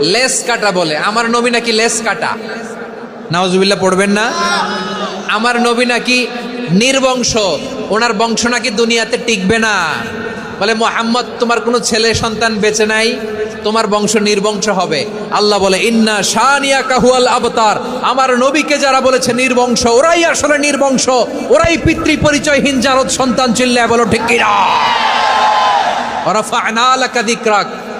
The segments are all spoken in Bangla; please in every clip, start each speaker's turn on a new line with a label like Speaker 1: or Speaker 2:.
Speaker 1: লেস কাটা বলে। আমার নবী নাকি লেস কাটা? নাওজুবিল্লাহ পড়বেন না? আমার নবী নাকি নির্বংশ। ওনার বংশ নাকি দুনিয়াতে টিকবে না। বলে, মোহাম্মদ, তোমার কোনো ছেলে সন্তান বেঁচে নাই? তোমার বংশ নির্বংশ হবে। আল্লাহ বলে, ইন্না শানিয়া কাহুয়াল আবতার। আমার নবীকে যারা বলেছে নির্বংশ, ওরাই আসলে নির্বংশ। ওরাই পিতৃ পরিচয়হীন জারদ সন্তান চিল্লায় বলো, ঠিক কিনা? রাফা'না লাকা যিকরাক।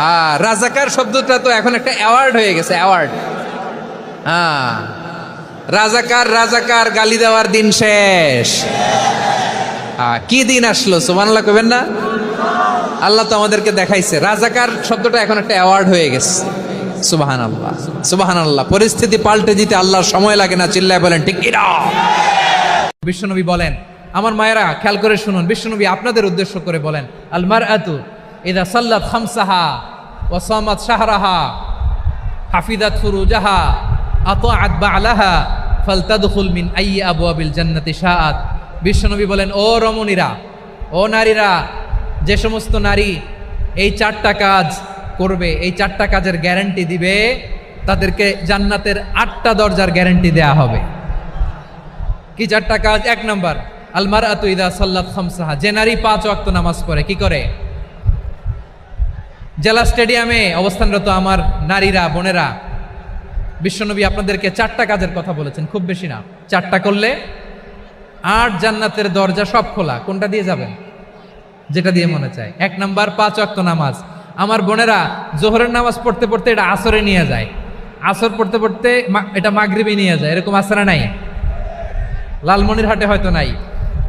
Speaker 1: হ্যাঁ রাজাকার শব্দটা তো এখন একটা অ্যাওয়ার্ড হয়ে গেছে অ্যাওয়ার্ড হ্যাঁ। রাজাকার রাজাকার, গালি দেওয়ার দিন শেষ। হ্যাঁ কি দিন আসলো সুমানাল্লাহ কবেন না? আল্লাহ তো আমাদেরকে দেখাইছে, রাজাকার শব্দটা এখন একটা অ্যাওয়ার্ড হয়ে গেছে। সুবাহান আল্লাহ সুবাহান আল্লাহ পরিস্থিতি পাল্টে দিতে আল্লাহর সময় লাগে না, চিল্লায় বলেন, ঠিক বিশ্বনবী বলেন, আমার মায়েরা, খেয়াল করে শুনুন, বিশ্বনবী আপনাদের উদ্দেশ্য করে বলেন আলমার আতু ইদা সাল্লাত খামসাহা ওয়াসামাত শাহরাহা হাফিদাত ফুরুজাহা আতাআত বালাহা ফালতাদখুল মিন আইয়ি আবওয়াবিল জান্নাতি শাআত বিশ্বনবী বলেন, ও রমণীরা, ও নারীরা, যে সমস্ত নারী এই চারটা কাজ করবে, এই চারটা কাজের গ্যারান্টি দিবে, তাদেরকে জান্নাতের আটটা দরজার গ্যারান্টি দেয়া হবে। কি চারটা কাজ? এক নম্বর আলমার আতু ইদা সাল্লাত খামসাহা যে নারী পাঁচ ওয়াক্ত নামাজ পড়ে, কি করে? জেলা স্টেডিয়ামে অবস্থানরত আমার নারীরা, বোনেরা, বিশ্বনবী আপনাদেরকে চারটা কাজের কথা বলেছেন, খুব বেশি না। চারটা করলে আট জান্নাতের দরজা সব খোলা। কোনটা দিয়ে যাবেন? যেটা দিয়ে মনে চায়। এক নাম্বার, পাঁচ ওয়াক্ত নামাজ। আমার বোনেরা, জোহরের নামাজ পড়তে পড়তে এটা আসরে নিয়ে যায়। আসর পড়তে পড়তে এটা মাগরিবে নিয়ে যায়। এরকম আসরে নাই। লালমনির হাটে হয়তো নাই।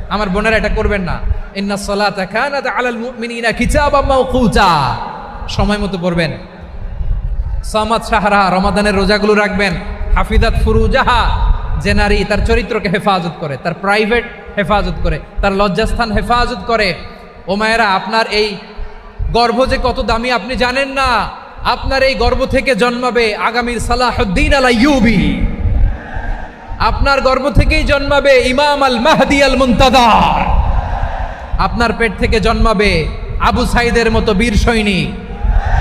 Speaker 1: আমার বোনেরা এটা করবেন না। ইন্না সলাতা আলাল মুমিনিনা কিতাবাম মাওকুতা। সময় মতো পড়বেন। সামাদ সাহারা রমাদানের রোজাগুলো রাখবেন। হাফিদাত ফুরুজাহা যে নারী তার চরিত্রকে হেফাজত করে, তার প্রাইভেট হেফাজত করে, তার লজ্জাস্থান হেফাজত করে। ও মায়েরা, আপনার এই গর্ভ যে কত দামি আপনি জানেন না। আপনার এই গর্ভ থেকে জন্মাবে আগামীর সালাহুদ্দিন আলা ইউবি আপনার গর্ভ থেকেই জন্মাবে ইমাম আল মাহদি আল মুন্তাদার আপনার পেট থেকে জন্মাবে আবু সাইদের মতো বীর সৈনিক।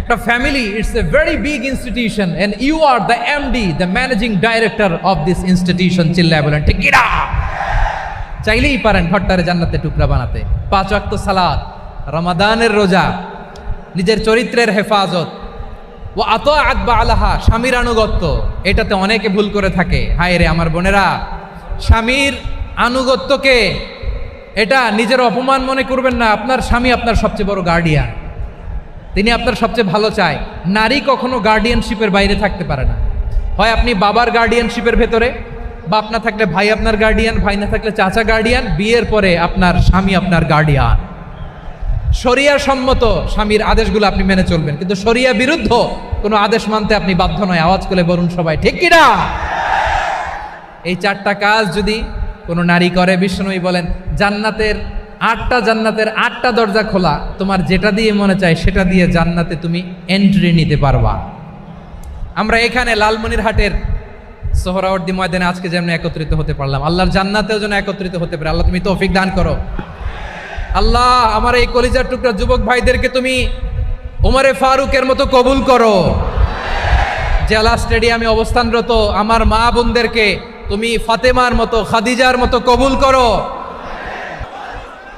Speaker 1: একটা family it's a very big institution and you are the MD the managing director of this institution চিল্লায় বলেন, ঠিক চাইলেই পারেন ঘরটারে জান্নাতে টুকরা বানাতে। পাঁচ ওয়াক্ত সালাদ রমাদানের রোজা, নিজের চরিত্রের হেফাজত। ও আত আতবা আলাহা স্বামীর আনুগত্য, এটাতে অনেকে ভুল করে থাকে। হায় রে আমার বোনেরা, স্বামীর আনুগত্যকে, এটা নিজের অপমান মনে করবেন না, আপনার স্বামী আপনার সবচেয়ে বড় গার্ডিয়ান তিনি আপনার সবচেয়ে ভালো চায়। নারী কখনো গার্ডিয়ানশিপের বাইরে থাকতে পারে না। হয় আপনি বাবার গার্ডিয়ানশিপের ভেতরে, বাপ না থাকলে ভাই আপনার গার্ডিয়ান ভাই না থাকলে চাচা গার্ডিয়ান বিয়ের পরে আপনার স্বামী আপনার গার্ডিয়ান শরিয়া সম্মত স্বামীর আদেশগুলো আপনি মেনে চলবেন। কিন্তু শরিয়া বিরুদ্ধ কোনো আদেশ মানতে আপনি বাধ্য নয়। আওয়াজ করে বলুন সবাই, ঠিক কিনা? এই চারটা কাজ যদি কোনো নারী করে, বিষ্ণুই বলেন, জান্নাতের আটটা জান্নাতের আটটা দরজা খোলা, তোমার যেটা দিয়ে মনে চায় সেটা দিয়ে জান্নাতে তুমি এন্ট্রি নিতে পারবা। আমরা এখানে লালমনির হাটের সোহরাওয়ার্দি ময়দানে আজকে যেমন একত্রিত হতে পারলাম, আল্লাহর জান্নাতেও যেন একত্রিত হতে পারে। আল্লাহ, তুমি তৌফিক দান করো। আল্লাহ, আমার এই কলিজার টুকরা যুবক ভাইদেরকে তুমি ওমরে ফারুকের মতো কবুল করো। জেলা স্টেডিয়ামে অবস্থানরত আমার মা বোনদেরকে তুমি ফাতেমার মতো, খাদিজার মতো কবুল করো।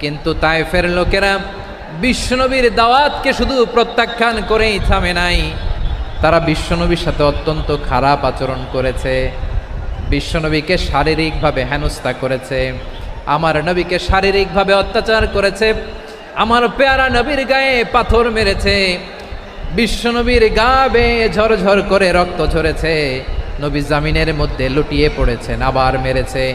Speaker 1: কিন্তু তায়েফের লোকেরা বিশ্বনবীর দাওয়াতকে শুধু প্রত্যাখ্যান করেই থামে নাই। তারা বিশ্বনবীর সাথে অত্যন্ত খারাপ আচরণ করেছে। বিশ্বনবীকে শারীরিকভাবে হেনস্থা করেছে। আমার নবীকে শারীরিকভাবে অত্যাচার করেছে। আমার পেয়ারা নবীর গায়ে পাথর মেরেছে। বিশ্বনবীর গা বেয়ে ঝরঝর করে রক্ত ঝরেছে। নবী জামিনের মধ্যে লুটিয়ে পড়েছেন, আবার মেরেছে।